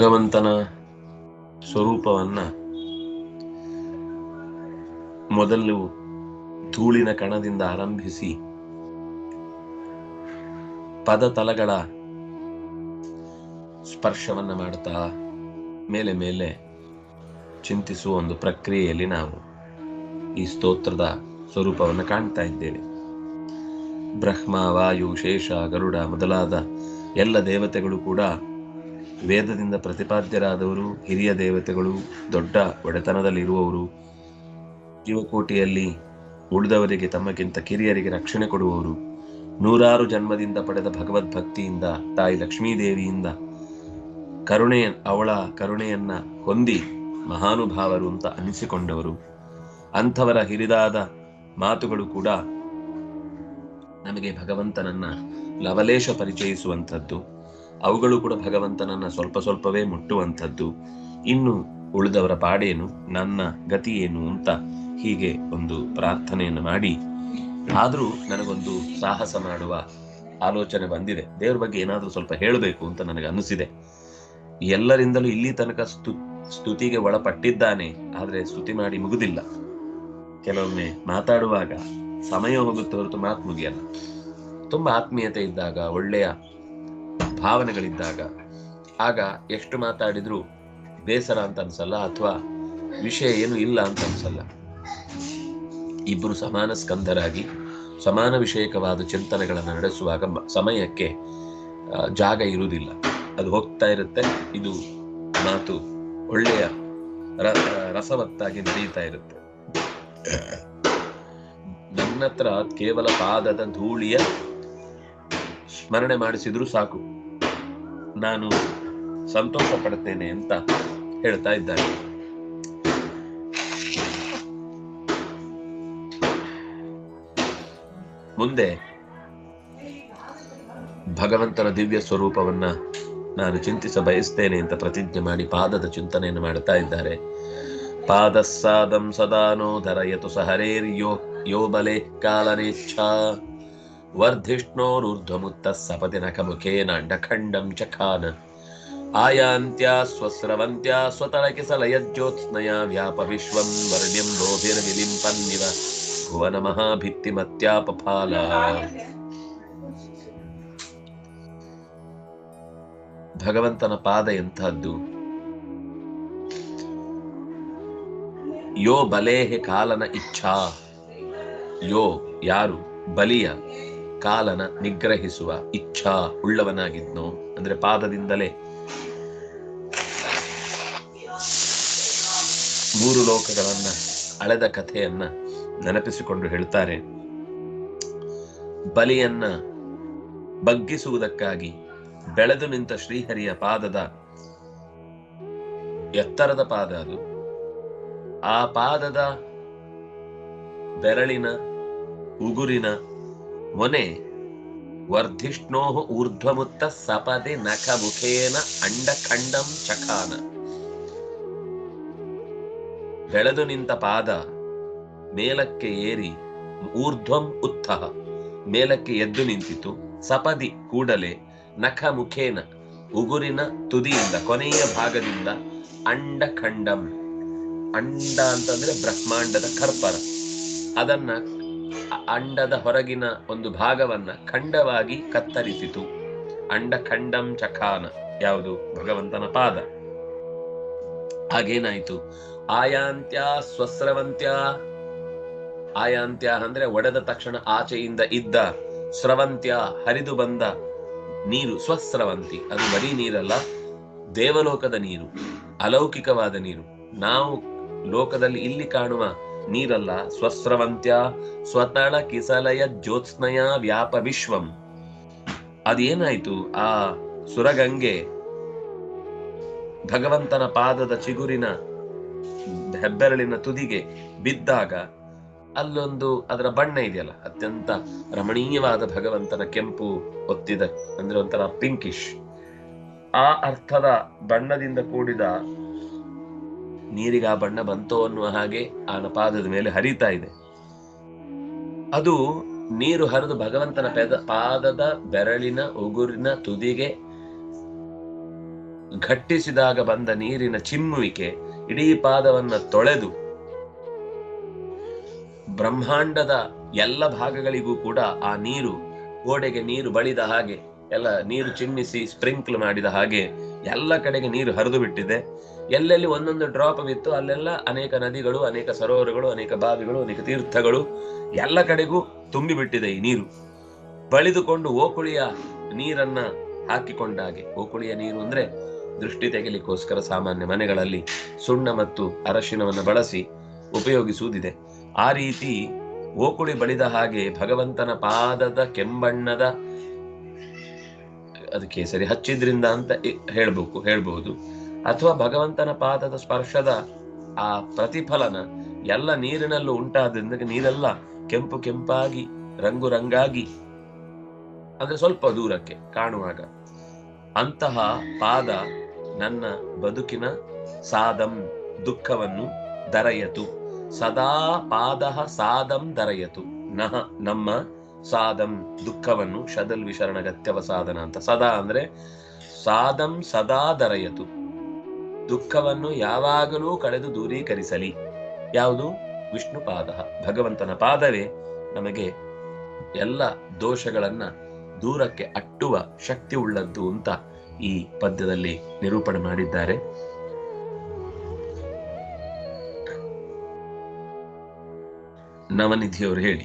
ಭಗವಂತನ ಸ್ವರೂಪವನ್ನ ಮೊದಲು ಧೂಳಿನ ಕಣದಿಂದ ಆರಂಭಿಸಿ ಪದತಲಗಳ ಸ್ಪರ್ಶವನ್ನು ಮಾಡ್ತಾ ಮೇಲೆ ಮೇಲೆ ಚಿಂತಿಸುವ ಒಂದು ಪ್ರಕ್ರಿಯೆಯಲ್ಲಿ ನಾವು ಈ ಸ್ತೋತ್ರದ ಸ್ವರೂಪವನ್ನು ಕಾಣ್ತಾ ಇದ್ದೇವೆ. ಬ್ರಹ್ಮ, ವಾಯು, ಶೇಷ, ಗರುಡ ಮೊದಲಾದ ಎಲ್ಲ ದೇವತೆಗಳು ಕೂಡ ವೇದದಿಂದ ಪ್ರತಿಪಾದ್ಯರಾದವರು ಹಿರಿಯ ದೇವತೆಗಳು, ದೊಡ್ಡ ಒಡೆತನದಲ್ಲಿರುವವರು, ಜೀವಕೋಟಿಯಲ್ಲಿ ಉಳಿದವರಿಗೆ ತಮ್ಮಗಿಂತ ಕಿರಿಯರಿಗೆ ರಕ್ಷಣೆ ಕೊಡುವವರು, ನೂರಾರು ಜನ್ಮದಿಂದ ಪಡೆದ ಭಗವದ್ಭಕ್ತಿಯಿಂದ, ತಾಯಿ ಲಕ್ಷ್ಮೀದೇವಿಯಿಂದ ಕರುಣೆ, ಅವಳ ಕರುಣೆಯನ್ನ ಹೊಂದಿ ಮಹಾನುಭಾವರು ಅಂತ ಅನಿಸಿಕೊಂಡವರು. ಅಂಥವರ ಹಿರಿದಾದ ಮಾತುಗಳು ಕೂಡ ನಮಗೆ ಭಗವಂತನನ್ನ ಲವಲೇಶ ಪರಿಚಯಿಸುವಂಥದ್ದು. ಅವುಗಳು ಕೂಡ ಭಗವಂತನನ್ನ ಸ್ವಲ್ಪ ಸ್ವಲ್ಪವೇ ಮುಟ್ಟುವಂಥದ್ದು. ಇನ್ನು ಉಳಿದವರ ಪಾಡೇನು, ನನ್ನ ಗತಿ ಏನು ಅಂತ ಹೀಗೆ ಒಂದು ಪ್ರಾರ್ಥನೆಯನ್ನು ಮಾಡಿ. ಆದರೂ ನನಗೊಂದು ಸಾಹಸ ಮಾಡುವ ಆಲೋಚನೆ ಬಂದಿದೆ. ದೇವ್ರ ಬಗ್ಗೆ ಏನಾದರೂ ಸ್ವಲ್ಪ ಹೇಳಬೇಕು ಅಂತ ನನಗೆ ಅನಿಸಿದೆ. ಎಲ್ಲರಿಂದಲೂ ಇಲ್ಲಿ ತನಕ ಸ್ತು ಸ್ತುತಿಗೆ ಒಳಪಟ್ಟಿದ್ದಾನೆ, ಆದರೆ ಸ್ತುತಿ ಮಾಡಿ ಮುಗುದಿಲ್ಲ. ಕೆಲವೊಮ್ಮೆ ಮಾತಾಡುವಾಗ ಸಮಯ ಹೋಗುತ್ತೆ ಹೊರತು ಮಾತು ಮುಗಿಯಲ್ಲ. ತುಂಬಾ ಆತ್ಮೀಯತೆ ಇದ್ದಾಗ ಒಳ್ಳೆಯ ಭಾವನೆಗಳಿದ್ದಾಗ, ಆಗ ಎಷ್ಟು ಮಾತಾಡಿದ್ರೂ ಬೇಸರ ಅಂತ ಅನ್ಸಲ್ಲ ಅಥವಾ ವಿಷಯ ಏನು ಇಲ್ಲ ಅಂತ ಅನ್ಸಲ್ಲ. ಇಬ್ಬರು ಸಮಾನ ಸ್ಕಂದರಾಗಿ ಸಮಾನ ವಿಷಯಕವಾದ ಚಿಂತನೆಗಳನ್ನು ನಡೆಸುವಾಗ ಸಮಯಕ್ಕೆ ಜಾಗ ಇರುವುದಿಲ್ಲ. ಅದು ಹೋಗ್ತಾ ಇರುತ್ತೆ, ಇದು ಮಾತು ಒಳ್ಳೆಯ ರಸವತ್ತಾಗಿ ನಡೆಯುತ್ತಾ ಇರುತ್ತೆ. ನನ್ನ ಹತ್ರ ಕೇವಲ ಪಾದದ ಧೂಳಿಯ ಸ್ಮರಣೆ ಮಾಡಿಸಿದ್ರು ಸಾಕು. ನಾನು ಸಂತೋಷ ಪಡ್ತೇನೆ ಅಂತ ಹೇಳ್ತಾ ಇದ್ದಾರೆ ಮುಂದೆ ಭಗವಂತನ ದಿವ್ಯ ಸ್ವರೂಪವನ್ನ ನಾನು ಚಿಂತಿಸ ಬಯಸ್ತೇನೆ ಅಂತ ಪ್ರತಿಜ್ಞೆ ಮಾಡಿ ಪಾದದ ಚಿಂತನೆಯನ್ನು ಮಾಡ್ತಾ ಇದ್ದಾರೆ. ಪಾದಸ್ಸಾದಂ ಸದಾನೋ ಧರಯತು ಸಹರೇರ್ಯೋ ಯೋ ಬಲೆ ಕಾಲನೇಚ್ಛಾ ಅಂಡಖಂಡಂ ಚಖಾನ ಆಯಾಂತ್ಯ ಸ್ವಸ್ರವಂತ್ಯ ಸ್ವತಳಕಿಸಲಯಜ್ಯೋತ್ಸ್ನಯ ವ್ಯಾಪ ವಿಶ್ವಂ ವರ್ಣ್ಯಂ ರೋಭಿರ್ವಿಲಿಂಪನ್ನಿವ ಭುವನ ಮಹಾಭಿತ್ತಿಮತ್ಯಾಪಫಾಲ ಭಗವಂತನ ಪಾದ ಎಂತಹದ್ದು ಯೋ ಬಲೇಹೆ ಕಾಲನ ಇಚ್ಛಾ. ಯೋ ಯಾರು? ಬಲಿಯ. ಕಾಲನ ನಿಗ್ರಹಿಸುವ ಇಚ್ಛಾ ಉಳ್ಳವನಾಗಿದ್ನೋ, ಅಂದ್ರೆ ಪಾದದಿಂದಲೇ. ಮೂರು ಲೋಕಗಳನ್ನ, ಅಳೆದ ಕಥೆಯನ್ನ ನೆನಪಿಸಿಕೊಂಡು ಹೇಳ್ತಾರೆ. ಬಲಿಯನ್ನ ಬಗ್ಗಿಸುವುದಕ್ಕಾಗಿ ಬೆಳೆದು ನಿಂತ ಶ್ರೀಹರಿಯ ಪಾದದ ಎತ್ತರದ ಪಾದ ಅದು. ಆ ಪಾದದ ಬೆರಳಿನ ಉಗುರಿನ ಮೊನೆ ವರ್ಧಿಷ್ಣೋ ಊರ್ಧ್ವಮುತ್ತ ಸಪದಿ ನಖ ಮುಖೇನ ಅಂಡಖಂಡಂ ಚಖಾನ. ಬೆಳೆದು ನಿಂತ ಪಾದ, ಮೇಲಕ್ಕೆ ಏರಿ, ಊರ್ಧ್ವಂ ಉತ್ಥಃ ಮೇಲಕ್ಕೆ ಎದ್ದು ನಿಂತಿತು, ಸಪದಿ ಕೂಡಲೇ ನಖ ಮುಖೇನ ಉಗುರಿನ ತುದಿಯಿಂದ, ಕೊನೆಯ ಭಾಗದಿಂದ ಅಂಡಖಂಡಂ. ಅಂಡ ಅಂತಂದ್ರೆ ಬ್ರಹ್ಮಾಂಡದ ಕರ್ಪರ. ಅದನ್ನ ಅಂಡದ ಹೊರಗಿನ ಒಂದು ಭಾಗವನ್ನ ಖಂಡವಾಗಿ ಕತ್ತರಿಸಿತು. ಅಂಡ ಖಂಡಂ ಚಖಾನ, ಯಾವುದು? ಭಗವಂತನ ಪಾದ. ಹಾಗೇನಾಯ್ತು? ಆಯಾಂತ್ಯ ಸ್ವಸ್ರವಂತ್ಯ. ಆಯಾಂತ್ಯ ಅಂದ್ರೆ ಒಡೆದ ತಕ್ಷಣ ಆಚೆಯಿಂದ ಇದ್ದ, ಸ್ರವಂತ್ಯ ಹರಿದು ಬಂದ ನೀರು, ಸ್ವಸ್ರವಂತಿ. ಅದು ಬರೀ ನೀರಲ್ಲ, ದೇವಲೋಕದ ನೀರು, ಅಲೌಕಿಕವಾದ ನೀರು. ನಾವು ಲೋಕದಲ್ಲಿ ಇಲ್ಲಿ ಕಾಣುವ ನೀರಲ್ಲ, ಸ್ವಸ್ರವಂತ್ಯ, ಸ್ವತಳ ಕಿಸಲಯ ಜ್ಯೋತ್ಸ್ನಯ ವ್ಯಾಪ ವಿಶ್ವಂ. ಅದೇನಾಯ್ತು ಆ ಸುರಗಂಗೆ? ಭಗವಂತನ ಪಾದದ ಚಿಗುರಿನ ಹೆಬ್ಬೆರಳಿನ ತುದಿಗೆ ಬಿದ್ದಾಗ ಅಲ್ಲೊಂದು ಅದರ ಬಣ್ಣ ಇದೆಯಲ್ಲ, ಅತ್ಯಂತ ರಮಣೀಯವಾದ ಭಗವಂತನ ಕೆಂಪು ಒತ್ತಿದ, ಅಂದ್ರೆ ಒಂಥರ ಪಿಂಕಿಶ್. ಆ ಅರ್ಥದ ಬಣ್ಣದಿಂದ ಕೂಡಿದ ನೀರಿಗೆ ಆ ಬಣ್ಣ ಬಂತೋ ಅನ್ನುವ ಹಾಗೆ ಆನ ಪಾದದ ಮೇಲೆ ಹರಿತಾ ಇದೆ. ಅದು ನೀರು ಹರಿದು ಭಗವಂತನ ಪೆದ, ಪಾದದ ಬೆರಳಿನ ಉಗುರಿನ ತುದಿಗೆ ಘಟ್ಟಿಸಿದಾಗ ಬಂದ ನೀರಿನ ಚಿಮ್ಮುವಿಕೆ ಇಡೀ ಪಾದವನ್ನ ತೊಳೆದು ಬ್ರಹ್ಮಾಂಡದ ಎಲ್ಲ ಭಾಗಗಳಿಗೂ ಕೂಡ ಆ ನೀರು, ಗೋಡೆಗೆ ನೀರು ಬಳಿದ ಹಾಗೆ ಎಲ್ಲ ನೀರು ಚಿಮ್ಮಿಸಿ ಸ್ಪ್ರಿಂಕ್ಲ್ ಮಾಡಿದ ಹಾಗೆ ಎಲ್ಲ ಕಡೆಗೆ ನೀರು ಹರಿದು ಬಿಟ್ಟಿದೆ. ಎಲ್ಲೆಲ್ಲಿ ಒಂದೊಂದು ಡ್ರಾಪ್ ಬಿತ್ತು, ಅಲ್ಲೆಲ್ಲ ಅನೇಕ ನದಿಗಳು, ಅನೇಕ ಸರೋವರಗಳು, ಅನೇಕ ಬಾವಿಗಳು, ಅನೇಕ ತೀರ್ಥಗಳು, ಎಲ್ಲ ಕಡೆಗೂ ತುಂಬಿ ಬಿಟ್ಟಿದೆ ಈ ನೀರು. ಬಳಿದುಕೊಂಡು ಓಕುಳಿಯ ನೀರನ್ನ ಹಾಕಿಕೊಂಡಾಗೆ ಓಕುಳಿಯ ನೀರು ಅಂದ್ರೆ ದೃಷ್ಟಿ ತೆಗೆಲಿಕ್ಕೋಸ್ಕರ ಸಾಮಾನ್ಯ ಮನೆಗಳಲ್ಲಿ ಸುಣ್ಣ ಮತ್ತು ಅರಶಿನವನ್ನು ಬಳಸಿ ಉಪಯೋಗಿಸುವುದಿದೆ. ಆ ರೀತಿ ಓಕುಳಿ ಬಳಿದ ಹಾಗೆ ಭಗವಂತನ ಪಾದದ ಕೆಂಬಣ್ಣದ ಅದು ಕೇಸರಿ ಹಚ್ಚಿದ್ರಿಂದ ಅಂತ ಹೇಳ್ಬೇಕು ಹೇಳ್ಬಹುದು ಅಥವಾ ಭಗವಂತನ ಪಾದದ ಸ್ಪರ್ಶದ ಆ ಪ್ರತಿಫಲನ ಎಲ್ಲ ನೀರಿನಲ್ಲೂ ಉಂಟಾದ್ರಿಂದ ನೀರೆಲ್ಲ ಕೆಂಪು ಕೆಂಪಾಗಿ ರಂಗು ರಂಗಾಗಿ ಅಂದ್ರೆ ಸ್ವಲ್ಪ ದೂರಕ್ಕೆ ಕಾಣುವಾಗ. ಅಂತಹ ಪಾದ ನನ್ನ ಬದುಕಿನ ಸಾದಂ ದುಃಖವನ್ನು ದರಯತು. ಸದಾ ಪಾದ ಸಾದಂ ದರಯತು. ನಹ ನಮ್ಮ ಸಾದಂ ದುಃಖವನ್ನು ಶದಲ್ ವಿಶರಣಗತ್ಯವ ಸಾಧನ ಅಂತ. ಸದಾ ಅಂದ್ರೆ ಸಾದಂ ಸದಾ ದರಯತು. ದುಃಖವನ್ನು ಯಾವಾಗಲೂ ಕಳೆದು ದೂರೀಕರಿಸಲಿ. ಯಾವುದು? ವಿಷ್ಣು ಪಾದ. ಭಗವಂತನ ಪಾದವೇ ನಮಗೆ ಎಲ್ಲ ದೋಷಗಳನ್ನ ದೂರಕ್ಕೆ ಅಟ್ಟುವ ಶಕ್ತಿ ಉಳ್ಳದ್ದು ಅಂತ ಈ ಪದ್ಯದಲ್ಲಿ ನಿರೂಪಣೆ ಮಾಡಿದ್ದಾರೆ. ನವನಿಧಿಯವರು ಹೇಳಿ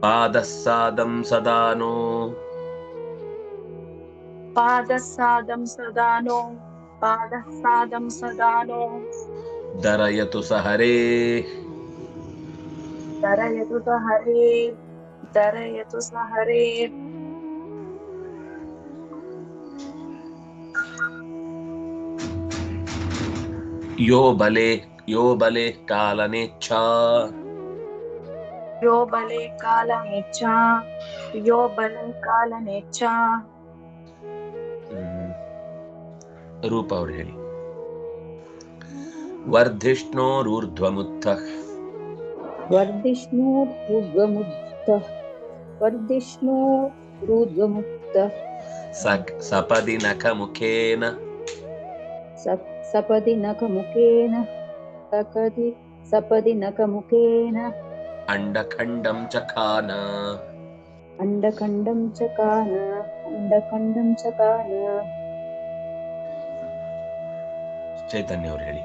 ಪಾದಸ್ಸಾದಂ ಸದಾನೋ. ಪಾದಸ್ಸಾದಂ ಸದಾನೋ. पादः दरयतु दरयतु यो बले यो बले कालनेच्छा यो बले कालनेच्छा यो बले कालनेच्छा ರೂಪವ್ರಿ ವರ್ಧಿಷ್ಣೋರೂರ್ಧ್ವಮುತ್ಥಃ ವರ್ಧಿಷ್ಣೋರ್ಧ್ವಮುತ್ಥಃ ವರ್ಧಿಷ್ಣೋರೂರ್ಧ್ವಮುತ್ಥಃ ಸಪದಿ ನಖಮುಖೇನ ಸಪದಿ ನಖಮುಖೇನ ಸಕದಿ ಸಪದಿ ನಖಮುಖೇನ ಅಂಡಖಂಡಂ ಚಕಾನ ಅಂಡಖಂಡಂ ಚಕಾನ ಅಂಡಖಂಡಂ ಚಕಾನ ಚೈತನ್ಯ ಅವ್ರು ಹೇಳಿ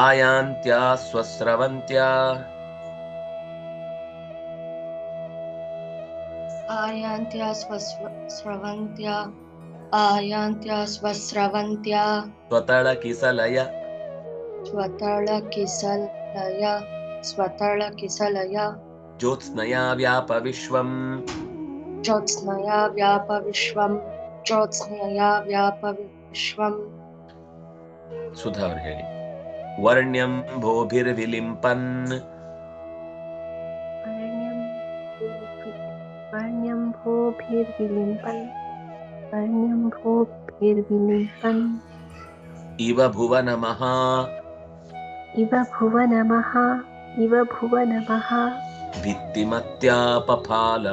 ಆಯಾಂತ್ಯ ಸ್ವಸ್ರವಂತ್ಯ आयान्त्या स्वस्व स्रवन्त्या आयान्त्या स्वस्रवन्त्या ಸ್ವತಳ ಕಿಸಲಯ स्वतळकिसलय स्वतळकिसलय ಜ್ಯೋತ್ಸ್ನಯ ವ್ಯಾಪ ವಿಶ್ವಂ ज्योत्स्नया व्यापविश्वं ज्योत्स्नया व्यापविश्वम् ಸುಧಾ ಅವ್ರು ಹೇಳಿ ವರ್ಣ್ಯಂ ಭೋಭಿರ್ವಿಲಿಂಪನ್ वर्ण्यं भोभिर्विलिम्पन् वर्ण्यं भोभिर्विलिम्पन् ಇವ ಭುವನಮಃ इव भुवनमः इव भुवनमः ಭಿತ್ತಿಮತ್ಯಾಪಫಾಲ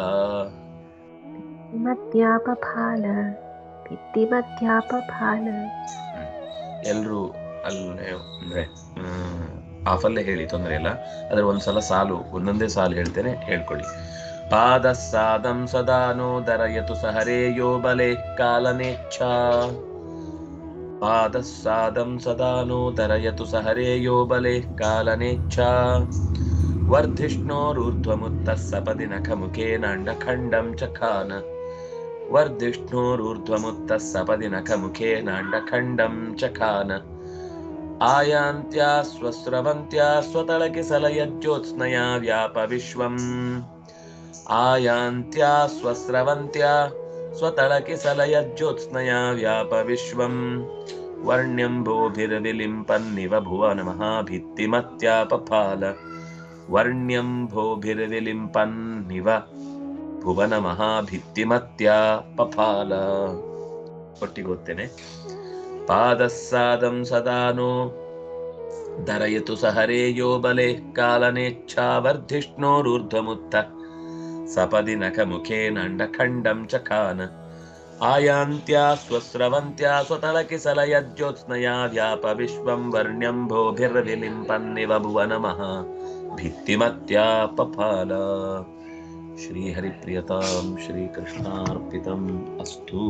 भित्तिमद्यापफाल ಎಲ್ಲರೂ ಅಲ್ಲಿ ಅಂದ್ರೆ ಆಫಲ್ಲೇ ಹೇಳಿ, ತೊಂದರೆ ಇಲ್ಲ. ಆದ್ರೆ ಒಂದ್ಸಲ ಸಾಲು ಒಂದೊಂದೇ ಸಾಲು ಹೇಳ್ತೇನೆ, ಹೇಳ್ಕೊಳ್ಳಿ. ಪಾದ ಸಾದಂ ಸದಾನೋ ದರಯತು ಸಹರೇ ಯೋ ಬಲೆ ಕಾಲನೇಚ್ಛ ಪಾದ ಸಾದಂ ಸದಾನೋ ದರಯತು ಸಹರೇ ಯೋ ಬಲೆ ಕಾಲನೇಚ್ಛ ವರ್ಧಿಷ್ಣೋರೂರ್ಧ್ವಮುತ್ತ ಸಪದಿ ನಖಮುಖೇನಾಂಡ ಖಂಡಂ ಚಖಾನ वर्धिष्णोरूर्ध्वमुत्तः सपदि नखमुखेना स्वस्रवन्त्या स्वतळकोत्नया व्यापविश्वम् आयान्त्या स्वस्रवन्त्या स्वतळकि सलयज्योत्स्नया व्यापविश्वं वर्ण्यं भोभिर्दिव भुवनमहाभिर्दि ಭುವನ ಮಹಾಭಿತ್ತಿಮತ್ಯ ಪಫಾಲ. ಒಟ್ಟಿಗೋಗ್ತೇನೆ. ಪಾದಸ್ಸಾದಂ ಸದಾನೋ. ಧರಯತು ಸಹರೇಯೋ ಬಲೆ ಕಾಲನೇಚ್ಛಾವರ್ಧಿಷ್ಣೋರೂರ್ಧ್ವಮುತ್ತ ಸಪದಿ ನಖಮುಖೇನಂಡಖಂಡಂ ಚಖಾನ ಆಯಾಂತ್ಯಾ ಸ್ವಸ್ರವಂತ್ಯಾ ಸ್ವತಲಕಿಸಲಯಜ್ಯೋತ್ಸ್ನಯಾ ವ್ಯಾಪ ವಿಶ್ವಂ ವರ್ಣ್ಯಂ ಭೋಭಿರ್ವಿಲಿಂಪನ್ನಿವ ಭುವನಮಃ ಭಿತ್ತಿಮತ್ಯಾ ಪಫಾಲ. श्रीहरिप्रियतां श्रीकृष्णार्पितम् अस्तु।